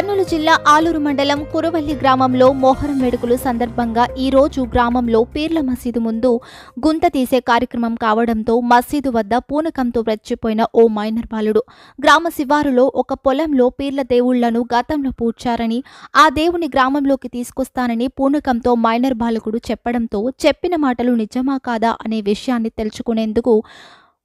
కర్నూలు జిల్లా ఆలూరు మండలం కురవల్లి గ్రామంలో మోహరం వేడుకలు సందర్భంగా ఈ రోజు గ్రామంలో పీర్ల మసీదు ముందు గుంత తీసే కార్యక్రమం కావడంతో మసీదు వద్ద పూనకంతో రెచ్చిపోయిన ఓ మైనర్ బాలుడు. గ్రామ శివారులో ఒక పొలంలో పీర్ల దేవుళ్ళను గతంలో పూడ్చారని ఆ దేవుని గ్రామంలోకి తీసుకొస్తానని పూనకంతో మైనర్ బాలకుడు చెప్పడంతో చెప్పిన మాటలు నిజమా కాదా అనే విషయాన్ని తెలుసుకునేందుకు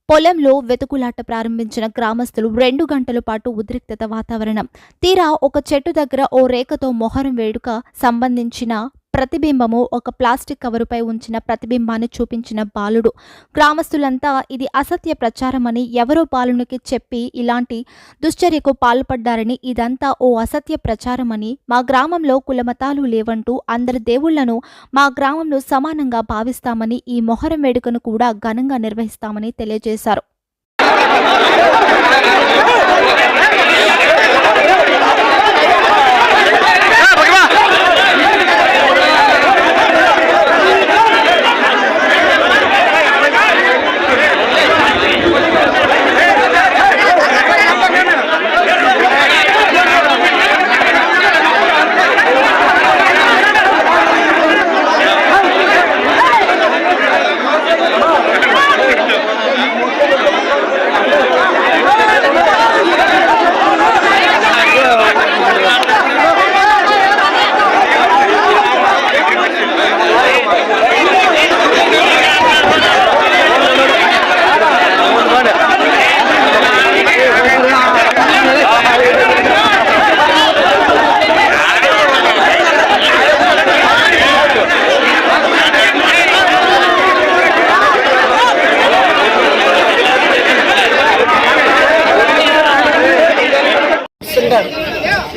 పొలంలో వెతుకులాట ప్రారంభించిన గ్రామస్తులు రెండు గంటల పాటు ఉద్రిక్తత వాతావరణం. తీరా ఒక చెట్టు దగ్గర ఓ రేఖతో మొహరం వేడుక సంబంధించిన ప్రతిబింబము ఒక ప్లాస్టిక్ కవరుపై ఉంచిన ప్రతిబింబాన్ని చూపించిన బాలుడు. గ్రామస్తులంతా ఇది అసత్య ప్రచారమని ఎవరో బాలునికి చెప్పి ఇలాంటి దుశ్చర్యకు పాల్పడ్డారని ఇదంతా ఓ అసత్య ప్రచారమని మా గ్రామంలో కులమతాలు లేవంటూ అందరి దేవుళ్ళను మా గ్రామంలో సమానంగా భావిస్తామని ఈ మొహరం వేడుకను కూడా ఘనంగా నిర్వహిస్తామని తెలియజేశారు.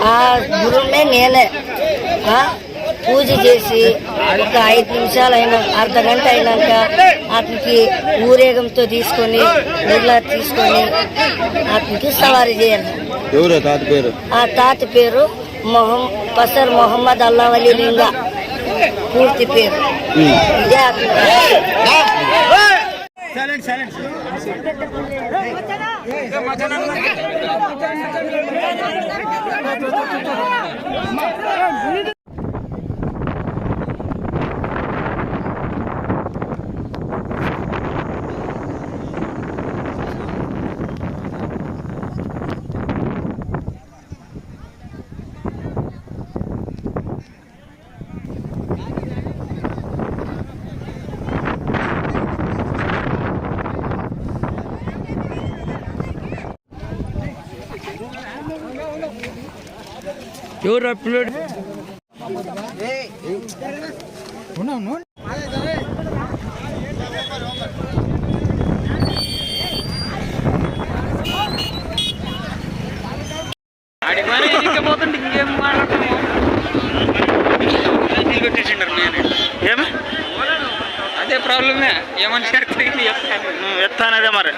ఆ గురువునే నేనే. పూజ చేసి ఒక ఐదు నిమిషాలు అయినా అర్ధ గంట అయినాక అతనికి ఊరేగంతో తీసుకొని ఊర్లా తీసుకొని అతనికి సవారీ చేయాలి. ఆ తాత పేరు? మొహం పసర్ మొహమ్మద్ అల్లావలి లింగా. పూర్తి పేరు. ఇదే అతని ఎవరు పిల్లడు ఇంకేం మాట్లాడతాము ఏమి? అదే ప్రాబ్లమే ఏమని ఎత్తాను ఎత్తానదే మరి.